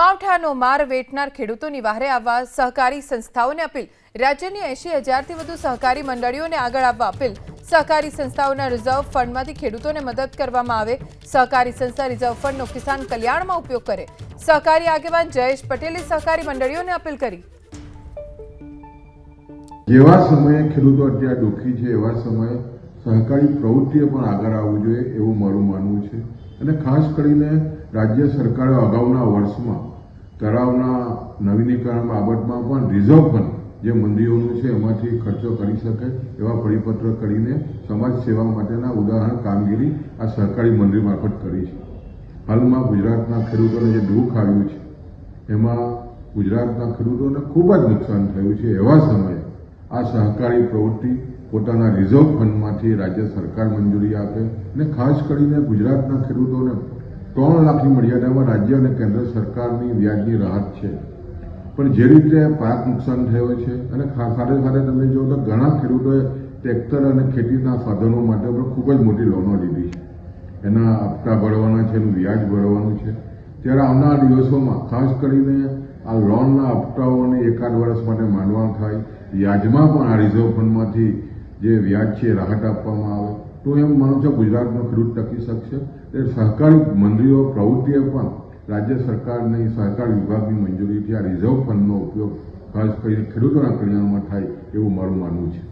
માવઠાનો માર વેઠનાર ખેડૂતોની વાહરે આવવા સહકારી સંસ્થાઓને અપીલ. રાજ્યની એંશી હજારથી વધુ સહકારી મંડળીઓને આગળ આવવા અપીલ. સહકારી સંસ્થાઓના રિઝર્વ ફંડમાંથી ખેડૂતોને મદદ કરવામાં આવે. સહકારી સંસ્થા રિઝર્વ ફંડનો કિસાન કલ્યાણમાં ઉપયોગ કરે. સહકારી આગેવાન જયેશ પટેલે સહકારી મંડળીઓને અપીલ કરી. જેવા સમયે ખેડૂતો અત્યારે દુઃખી છે, એવા સમયે સહકારી પ્રવૃત્તિએ પણ આગળ આવવું જોઈએ એવું મારું માનવું છે. અને ખાસ કરીને રાજ્ય સરકારે અગાઉના વર્ષમાં તળાવના નવીનીકરણ બાબતમાં પણ રિઝર્વ ફંડ જે મંદિરોનું છે, એમાંથી ખર્ચો કરી શકે એવા પરિપત્ર કરીને સમાજ સેવા માટેના ઉદાહરણ કામગીરી આ સહકારી મંદિર મારફત કરી છે. હાલમાં ગુજરાતના ખેડૂતોને જે દુઃખ આવ્યું છે, એમાં ગુજરાતના ખેડૂતોને ખૂબ જ નુકસાન થયું છે. એવા સમયે આ સહકારી પ્રવૃત્તિ પોતાના રિઝર્વ ફંડમાંથી રાજ્ય સરકાર મંજૂરી આપે અને ખાસ કરીને ગુજરાતના ખેડૂતોને ત્રણ લાખની મર્યાદામાં રાજ્ય અને કેન્દ્ર સરકારની વ્યાજની રાહત છે. પણ જે રીતે પાક નુકસાન થયો છે અને સાથે સાથે તમે જો તો ઘણા ખેડૂતોએ ટ્રેક્ટર અને ખેતીના સાધનો માટે પણ ખૂબ જ મોટી લોનો લીધી છે. એના હપ્તા ભરવાના છે, એનું વ્યાજ ભરવાનું છે. ત્યારે આવનાર દિવસોમાં ખાસ કરીને આ લોનના હપ્તાઓને એકાદ વર્ષ માટે માંડવાણ થાય, વ્યાજમાં પણ આ રિઝર્વ ફંડમાંથી જે વ્યાજ છે, રાહત આપવામાં આવે. તો એમ માનું છું ગુજરાતનો ખેડૂત ટકી શકશે? એ સહકારી મંડળીઓ પ્રવૃત્તિએ પણ રાજ્ય સરકારની સહકાર વિભાગની મંજૂરીથી આ રિઝર્વ ફંડનો ઉપયોગ ખાસ કરીને ખેડૂતોના કલ્યાણમાં થાય એવું મારું માનવું છે.